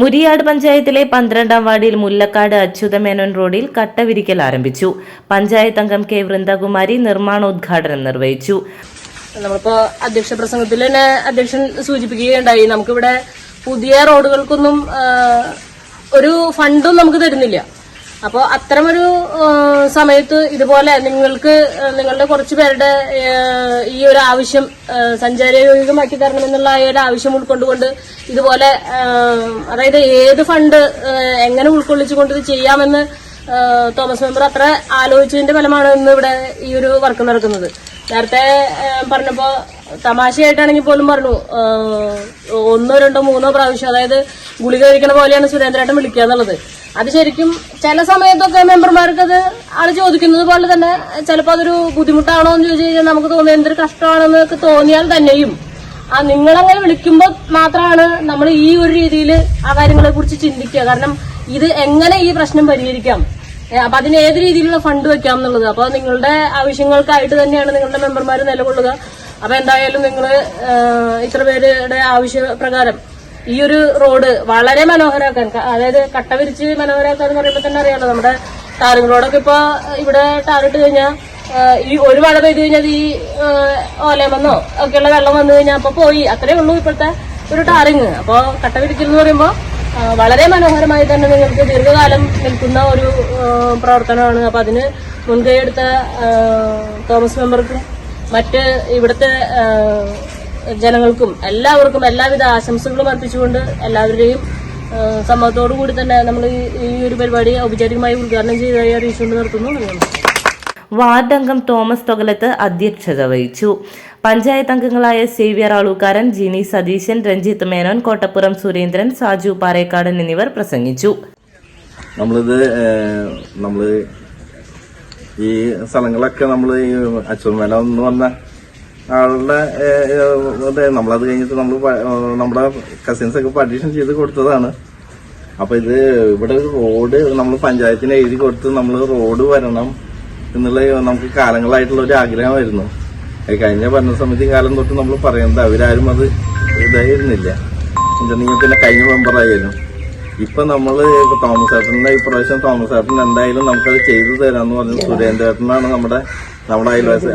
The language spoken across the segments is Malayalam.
മുരിയാട് പഞ്ചായത്തിലെ പന്ത്രണ്ടാം വാർഡിൽ മുല്ലക്കാട് അച്യുതമേനോൻ റോഡിൽ കട്ടവിരിക്കൽ ആരംഭിച്ചു. പഞ്ചായത്ത് അംഗം കെ വൃന്ദകുമാരി നിർമ്മാണോദ്ഘാടനം നിർവഹിച്ചു. നമ്മളിപ്പോ അധ്യക്ഷ പ്രസംഗത്തിൽ തന്നെ അധ്യക്ഷൻ സൂചിപ്പിക്കുകയുണ്ടായി. നമുക്കിവിടെ പുതിയ റോഡുകൾക്കൊന്നും ഒരു ഫണ്ടും നമുക്ക് തരുന്നില്ല. അപ്പോൾ അത്തരമൊരു സമയത്ത് ഇതുപോലെ നിങ്ങൾക്ക് നിങ്ങളുടെ കുറച്ച് പേരുടെ ഈ ഒരു ആവശ്യം സഞ്ചാരയോഗ്യമാക്കി തരണമെന്നുള്ള ഈ ഒരു ആവശ്യം ഉൾക്കൊണ്ടുകൊണ്ട് ഇതുപോലെ അതായത് ഏത് ഫണ്ട് എങ്ങനെ ഉൾക്കൊള്ളിച്ചുകൊണ്ട് ഇത് ചെയ്യാമെന്ന് തോമസ് മെമ്പർ അത്ര ആലോചിച്ചതിന്റെ ഫലമാണ് ഇന്ന് ഇവിടെ ഈ ഒരു വർക്ക് നടക്കുന്നത്. നേരത്തെ പറഞ്ഞപ്പോ തമാശയായിട്ടാണെങ്കിൽ പോലും പറഞ്ഞു ഒന്നോ രണ്ടോ മൂന്നോ പ്രാവശ്യം അതായത് ഗുളിക കഴിക്കണ പോലെയാണ് സുരേന്ദ്രേട്ടൻ വിളിക്കുക എന്നുള്ളത്. അത് ശരിക്കും ചില സമയത്തൊക്കെ മെമ്പർമാർക്ക് അത് ആൾ ചോദിക്കുന്നത് പോലെ തന്നെ ചിലപ്പോൾ അതൊരു ബുദ്ധിമുട്ടാണോ എന്ന് ചോദിച്ചു കഴിഞ്ഞാൽ നമുക്ക് തോന്നുന്നത് എന്തൊരു കഷ്ടമാണെന്നൊക്കെ തോന്നിയാൽ തന്നെയും. ആ നിങ്ങളങ്ങനെ വിളിക്കുമ്പോൾ മാത്രമാണ് നമ്മൾ ഈ ഒരു രീതിയിൽ ആ കാര്യങ്ങളെ കുറിച്ച് ചിന്തിക്കുക. കാരണം ഇത് എങ്ങനെ ഈ പ്രശ്നം പരിഹരിക്കാം? അപ്പൊ അതിന് ഏത് രീതിയിലുള്ള ഫണ്ട് വെക്കാം എന്നുള്ളത്. അപ്പൊ നിങ്ങളുടെ ആവശ്യങ്ങൾക്കായിട്ട് തന്നെയാണ് നിങ്ങളുടെ മെമ്പർമാർ നിലകൊള്ളുക. അപ്പൊ എന്തായാലും നിങ്ങൾ ഇത്ര പേരുടെ ആവശ്യപ്രകാരം ഈ ഒരു റോഡ് വളരെ മനോഹരമാക്കാൻ അതായത് കട്ട വിരിച്ച് എന്ന് പറയുമ്പോൾ തന്നെ അറിയാലോ നമ്മുടെ ടാറിംഗ് റോഡൊക്കെ ഇപ്പൊ ഇവിടെ ടാറിട്ട് കഴിഞ്ഞാൽ ഈ ഒരു മഴ പെയ്തു കഴിഞ്ഞാൽ ഈ ഓലമെന്നോ ഒക്കെയുള്ള വെള്ളം വന്നു കഴിഞ്ഞാൽ അപ്പൊ പോയി. അത്രേ ഉള്ളൂ ഇപ്പോഴത്തെ ഒരു ടാറിങ്. അപ്പോൾ കട്ട എന്ന് പറയുമ്പോൾ വളരെ മനോഹരമായി തന്നെ നിങ്ങൾക്ക് ദീർഘകാലം നിൽക്കുന്ന ഒരു പ്രവർത്തനമാണ്. അപ്പൊ അതിന് മുൻകൈ എടുത്ത തോമസ് മെമ്പർക്കും മറ്റ് ഇവിടുത്തെ ജനങ്ങൾക്കും എല്ലാവർക്കും എല്ലാവിധ ആശംസകളും അർപ്പിച്ചുകൊണ്ട് എല്ലാവരുടെയും സമ്മതത്തോടു കൂടി തന്നെ നമ്മൾ ഈ- ഒരു പരിപാടി ഔപചാരികമായി ഉദ്ഘാടനം ചെയ്തതായി അറിയിച്ചുകൊണ്ട് നിർത്തുന്നു നന്ദി. വാർഡ് അംഗം തോമസ് തൊകലത്ത് അധ്യക്ഷത വഹിച്ചു പഞ്ചായത്ത് അംഗങ്ങളായ സേവ്യർ ആളൂക്കാരൻ ജിനി സതീശൻ രഞ്ജിത്ത് മേനോൻ കോട്ടപ്പുറം സുരേന്ദ്രൻ സാജു പാറേക്കാടൻ എന്നിവർ പ്രസംഗിച്ചു നമ്മളിത് നമ്മൾ നമ്മൾ ഈ സ്ഥലങ്ങളൊക്കെ നമ്മൾ ഈ മേനോൻ എന്ന് പറഞ്ഞ ആളുടെ നമ്മളത് കഴിഞ്ഞിട്ട് നമ്മൾ നമ്മുടെ കസിൻസ് ഒക്കെ പട്ടീഷൻ ചെയ്ത് കൊടുത്തതാണ്. അപ്പൊ ഇത് ഇവിടെ ഒരു റോഡ് നമ്മൾ പഞ്ചായത്തിന് എഴുതി കൊടുത്ത് നമ്മൾ റോഡ് വരണം എന്നുള്ള നമുക്ക് കാലങ്ങളായിട്ടുള്ള ഒരു ആഗ്രഹമായിരുന്നു. കഴിഞ്ഞ ഭരണസമിതി കാലം തൊട്ട് നമ്മൾ പറയുന്നത് അവരാരും അത് ഇതായിരുന്നില്ല. എന്താ നിങ്ങൾ പിന്നെ കഴിഞ്ഞ മെമ്പറായാലും. ഇപ്പൊ നമ്മൾ ഇപ്പൊ ഇപ്രാവശ്യം തോമസ് ഏട്ടൻ എന്തായാലും നമുക്കത് ചെയ്തു തരാന്ന് പറഞ്ഞു സുരേന്ദ്രേട്ടനാണ് നമ്മുടെ നമ്മുടെ അയൽവാസി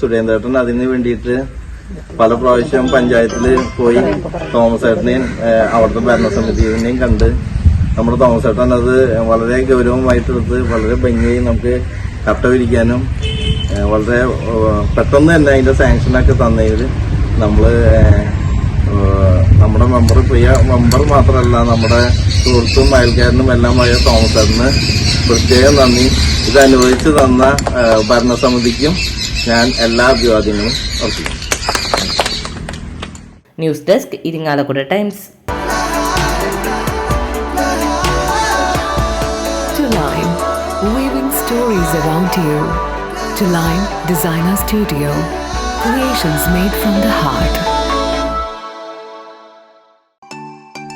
സുരേന്ദ്രേട്ടൻ അതിന് വേണ്ടിയിട്ട് പല പ്രാവശ്യം പഞ്ചായത്തിൽ പോയി തോമസ് ഏട്ടനെയും അവിടുത്തെ ഭരണസമിതിനെയും കണ്ട് നമ്മുടെ തോമസ് ഏട്ടൻ അത് വളരെ ഗൗരവമായിട്ടെടുത്ത് വളരെ ഭംഗിയായി നമുക്ക് കട്ട വിരിക്കാനും വളരെ പെട്ടെന്ന് തന്നെ അതിന്റെ സാങ്ഷനൊക്കെ തന്നതിൽ ഏഹ് നമ്മുടെ മെമ്പർ പ്രിയ മെമ്പർ മാത്രമല്ല നമ്മുടെ സുഹൃത്തും അയൽക്കാരനും എല്ലാമായ തോമസറിന് സാറിന് പ്രത്യേകം നന്ദി ഇത് അനുവദിച്ചു തന്ന ഭരണസമിതിക്കും ഞാൻ എല്ലാ അഭിവാദ്യങ്ങളും അർപ്പിക്കുന്നു news desk Irinjalakuda Times To Line, weaving stories around you. To Line Designer Studio, creations made from the heart.